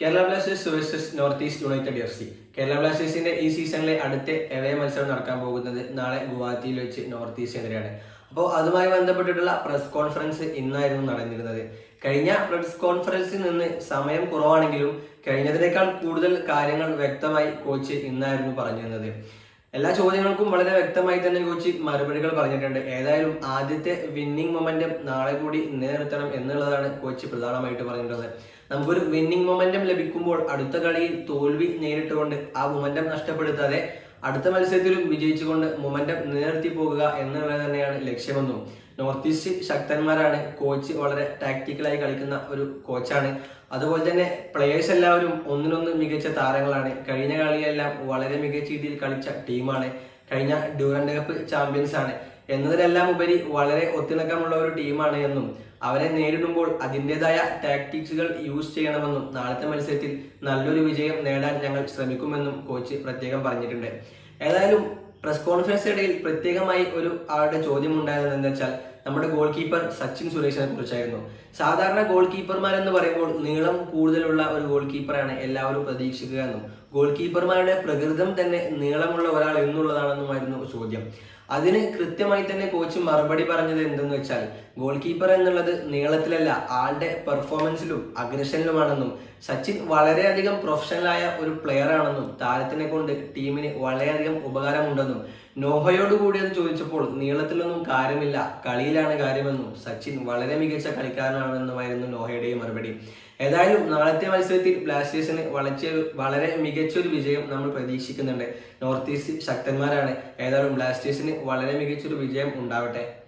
Kerala Blasters versus North East United F C. Kerala ബ്ലാസ്റ്റേഴ്സിന്റെ ഈ സീസണിലെ അടുത്ത എവേ മത്സരം നടക്കാൻ പോകുന്നത് നാളെ ഗുവാഹത്തിയിൽ വെച്ച് നോർത്ത് ഈസ്റ്റ് ഈസ്റ്റിനെതിരെയാണ് അപ്പോൾ അതുമായി ബന്ധപ്പെട്ടിട്ടുള്ള പ്രസ് കോൺഫറൻസ് ഇന്നായിരുന്നു നടന്നിരുന്നത്. കഴിഞ്ഞ പ്രസ് കോൺഫറൻസിൽ നിന്ന് സമയം കുറവാണെങ്കിലും കഴിഞ്ഞതിനേക്കാൾ കൂടുതൽ കാര്യങ്ങൾ വ്യക്തമായി കോച്ച് ഇന്നായിരുന്നു പറഞ്ഞിരുന്നത് എല്ലാ ചോദ്യങ്ങൾക്കും വളരെ വ്യക്തമായി തന്നെ കോച്ച് മറുപടികൾ പറഞ്ഞിട്ടുണ്ട്. ഏതായാലും ആദ്യത്തെ വിന്നിംഗ് മൊമെന്റം നാളെ കൂടി നിലനിർത്തണം എന്നുള്ളതാണ് കോച്ച് പ്രധാനമായിട്ട് പറഞ്ഞിട്ടുള്ളത്. നമുക്കൊരു വിന്നിംഗ് മൊമെന്റം ലഭിക്കുമ്പോൾ അടുത്ത കളിയിൽ തോൽവി നേരിട്ടുകൊണ്ട് ആ മൊമെന്റം നഷ്ടപ്പെടുത്താതെ അടുത്ത മത്സരത്തിലും വിജയിച്ചുകൊണ്ട് മൊമെന്റം നിലനിർത്തി പോകുക എന്നുള്ളത് തന്നെയാണ് ലക്ഷ്യമെന്നും നോർത്ത് ഈസ്റ്റ് ശക്തന്മാരാണ് കോച്ച് വളരെ ടാക്ടിക്കലായി കളിക്കുന്ന ഒരു കോച്ചാണ് അതുപോലെ തന്നെ പ്ലെയേഴ്സ് എല്ലാവരും ഒന്നിനൊന്ന് മികച്ച താരങ്ങളാണ്. കഴിഞ്ഞ കളിയെല്ലാം വളരെ മികച്ച രീതിയിൽ കളിച്ച ടീമാണ് കഴിഞ്ഞ ഡ്യൂറൻഡ് കപ്പ് ചാമ്പ്യൻസ് ആണ്. എന്നതിലെല്ലാം ഉപരി വളരെ ഒത്തിണക്കമുള്ള ഒരു ടീമാണ് എന്നും അവരെ നേരിടുമ്പോൾ അതിന്റെതായ ടാക്ടിക്സുകൾ യൂസ് ചെയ്യണമെന്നും നാളത്തെ മത്സരത്തിൽ നല്ലൊരു വിജയം നേടാൻ ഞങ്ങൾ ശ്രമിക്കുമെന്നും കോച്ച് പ്രത്യേകം പറഞ്ഞിട്ടുണ്ട്. ഏതായാലും പ്രസ് കോൺഫറൻസ് ഇടയിൽ പ്രത്യേകമായി ഒരു ആളുടെ ചോദ്യം ഉണ്ടായത് എന്താ വെച്ചാൽ നമ്മുടെ ഗോൾ കീപ്പർ സച്ചിൻ സുരേഷിനെ കുറിച്ചായിരുന്നു. സാധാരണ ഗോൾ കീപ്പർമാർ എന്ന് പറയുമ്പോൾ നീളം കൂടുതലുള്ള ഒരു ഗോൾ കീപ്പറാണ് എല്ലാവരും പ്രതീക്ഷിക്കുക എന്നും. ഗോൾ കീപ്പർമാരുടെ പ്രകൃതം തന്നെ നീളമുള്ള ഒരാൾ എന്നുള്ളതാണെന്നുമായിരുന്നു ചോദ്യം. അതിന് കൃത്യമായി തന്നെ കോച്ച് മറുപടി പറഞ്ഞത് എന്തെന്ന് വെച്ചാൽ ഗോൾ കീപ്പർ എന്നുള്ളത് നീളത്തിലല്ല ആളുടെ പെർഫോമൻസിലും അഗ്രഷനിലുമാണെന്നും സച്ചിൻ വളരെയധികം പ്രൊഫഷണലായ ഒരു പ്ലെയർ ആണെന്നും താരത്തിനെ കൊണ്ട് ടീമിന് വളരെയധികം ഉപകാരമുണ്ടെന്നും. നോഹയോട് കൂടി അത് ചോദിച്ചപ്പോൾ നീളത്തിലൊന്നും കാര്യമില്ല. കളിയിലാണ് കാര്യമെന്നും സച്ചിൻ വളരെ മികച്ച കളിക്കാരനാണെന്നുമായിരുന്നു നോഹയുടെ മറുപടി. ഏതായാലും നാളത്തെ മത്സരത്തിൽ ബ്ലാസ്റ്റേഴ്സിന് വളച്ച വളരെ മികച്ചൊരു വിജയം നമ്മൾ പ്രതീക്ഷിക്കുന്നുണ്ട്. നോർത്ത് ഈസ്റ്റ് ശക്തന്മാരാണ്. ഏതായാലും ബ്ലാസ്റ്റേഴ്സിന് വളരെ മികച്ചൊരു വിജയം ഉണ്ടാവട്ടെ.